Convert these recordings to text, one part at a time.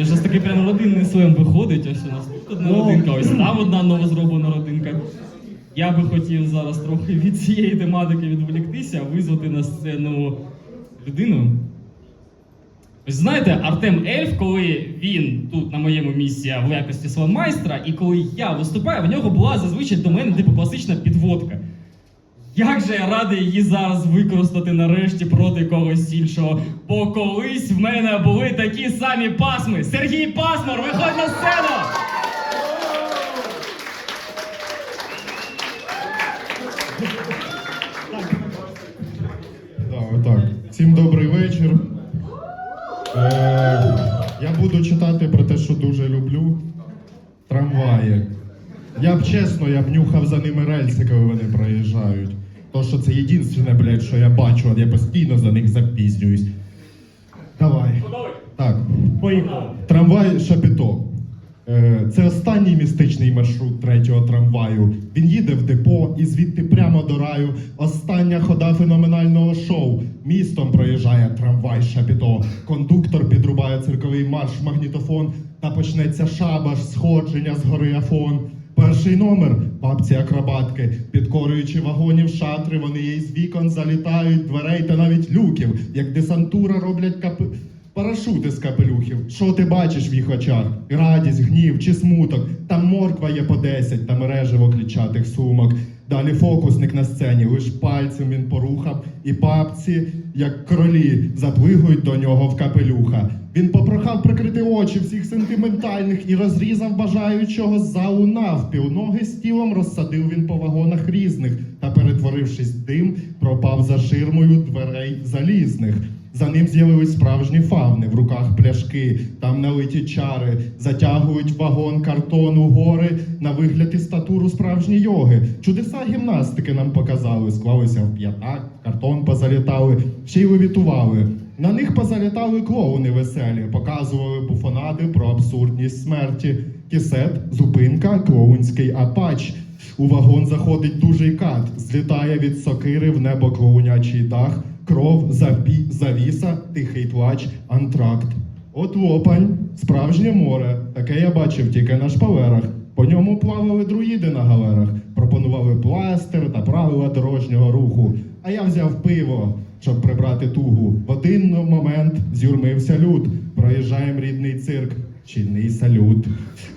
Це щось такий прям родинний слем виходить, ось у нас тут одна Ну. родинка, ось там одна нова зроблена родинка. Я би хотів зараз трохи від цієї тематики відволіктися, визвати на сцену людину. Ось знаєте, Артем Ельф, коли він тут на моєму місці в якості слонмайстра, і коли я виступаю, в нього була зазвичай до мене типу класична підводка. Як же я радий її зараз використати нарешті проти когось іншого. Бо колись в мене були такі самі пасми. Сергій Пасмар, виходь на сцену! Да, отак. Всім добрий вечір. Е, я буду читати про те, що дуже люблю. Трамваї. Я б чесно, я б нюхав за ними рельси, коли вони проїжджають. То, що це єдине, блядь, що я бачу, от я постійно за них запізнююсь. Давай. Так. Поїхали. Трамвай Шапіто. Е, Це останній містичний маршрут третього трамваю. Він їде в депо і звідти прямо до раю. Остання хода феноменального шоу. Містом проїжджає трамвай Шапіто. Кондуктор підрубає цирковий марш магнітофон. Та почнеться шабаш, сходження з гори Афон. Перший номер бабці акробатки, підкорюючи вагонів шатри, вони їй з вікон залітають, дверей та навіть люків, як десантура роблять капи. Парашути з капелюхів. Що ти бачиш в їх очах? Радість, гнів чи смуток. Там морква є по 10 та мережево клітчатих сумок. Далі фокусник на сцені, лиш пальцем він порухав, і папці, як кролі, задвигують до нього в капелюха. Він попрохав прикрити очі всіх сентиментальних і розрізав бажаючого залу навпіл. Ноги з тілом розсадив він по вагонах різних та, перетворившись дим, пропав за ширмою дверей залізних. За ним з'явились справжні фавни, в руках пляшки, там налиті чари, затягують вагон картону гори, на вигляд і статуру справжні йоги. Чудеса гімнастики нам показали, склалися в п'ятак, картон позалітали, ще й левітували. На них позалітали клоуни веселі, показували буфонади про абсурдність смерті. Кісет, зупинка, клоунський апач. У вагон заходить дужий кат, злітає від сокири в небо клоунячий дах, кров, запі, завіса, тихий плач, антракт. От лопань, справжнє море, таке я бачив тільки на шпалерах. По ньому плавали друїди на галерах, пропонували пластир та правила дорожнього руху. А я взяв пиво, щоб прибрати тугу. В один момент зюрмився люд. Проїжджаєм рідний цирк. Чільний салют.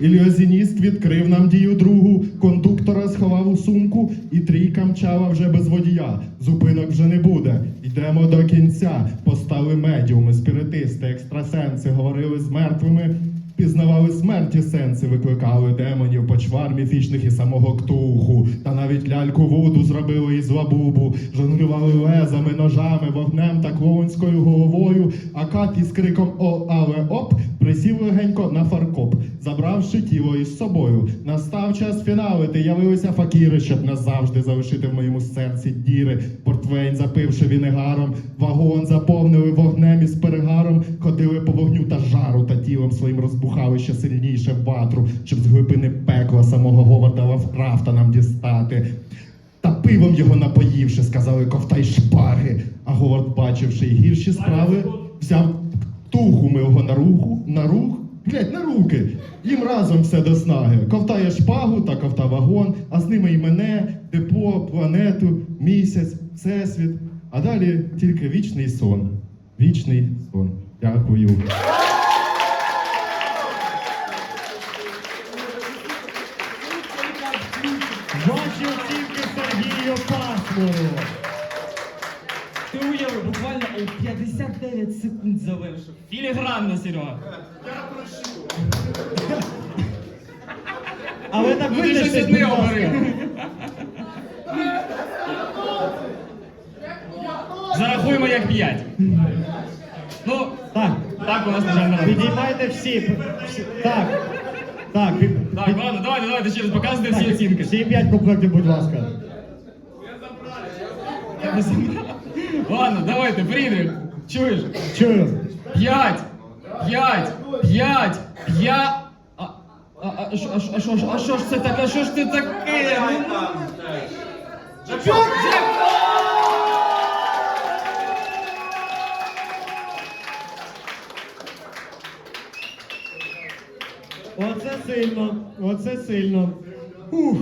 Ілюзініст відкрив нам дію другу, кондуктора сховав у сумку, і трійка мчала вже без водія. Зупинок вже не буде. Йдемо до кінця. Постали медіуми, спіритисти, екстрасенси, говорили з мертвими. Пізнавали смерті сенси, викликали демонів, почвар міфічних і самого ктуху, Та навіть ляльку воду зробили із лабубу, жонглювали лезами, ножами, вогнем та клоунською головою. А кат із криком О, але оп, присів легенько на фаркоп, забравши тіло із собою. Настав час фіналити, явилися факіри, щоб назавжди залишити в моєму серці діри. Портвейн запивши вінегаром, вагон заповнили вогнем із перегаром, ходили по вогню та жару, та тілом своїм розбухали ще сильніше ватру, щоб з глибини пекла самого Говарда Лавкрафта нам дістати. Та пивом його напоївши, сказали ковтай шпаги. А Говард, бачивши й гірші справи, взяв туху милого на руку, на рух, глядь, на руки. Їм разом все до снаги. Ковтає шпагу та ковта вагон, а з ними і мене, депо, планету, місяць, всесвіт. А далі тільки вічний сон. Вічний сон. Дякую. Ти буквально у 59 секунд завершив. Філігранно, Серега. А ви так Ну, ти щось будь одне ласка. говорив. Зарахуємо як 5. Ну, Так, так у нас, на жаль, не підіймайте всі. всі- Так. Так, під- Так, під- ладно, давайте, давайте ще раз показуйте всі оцінки. Всі п'ять комплектів, будь ласка. Я не забрав. Ладно, давайте, Фрідрих. Чуєш? Чую. П'ять! П'ять! П'ять! П'ять! А, а, а, що- а, що- а, що ж- а що ж це таке? А що ж це таке? Ну, Що? Оце сильно, оце сильно. Ух.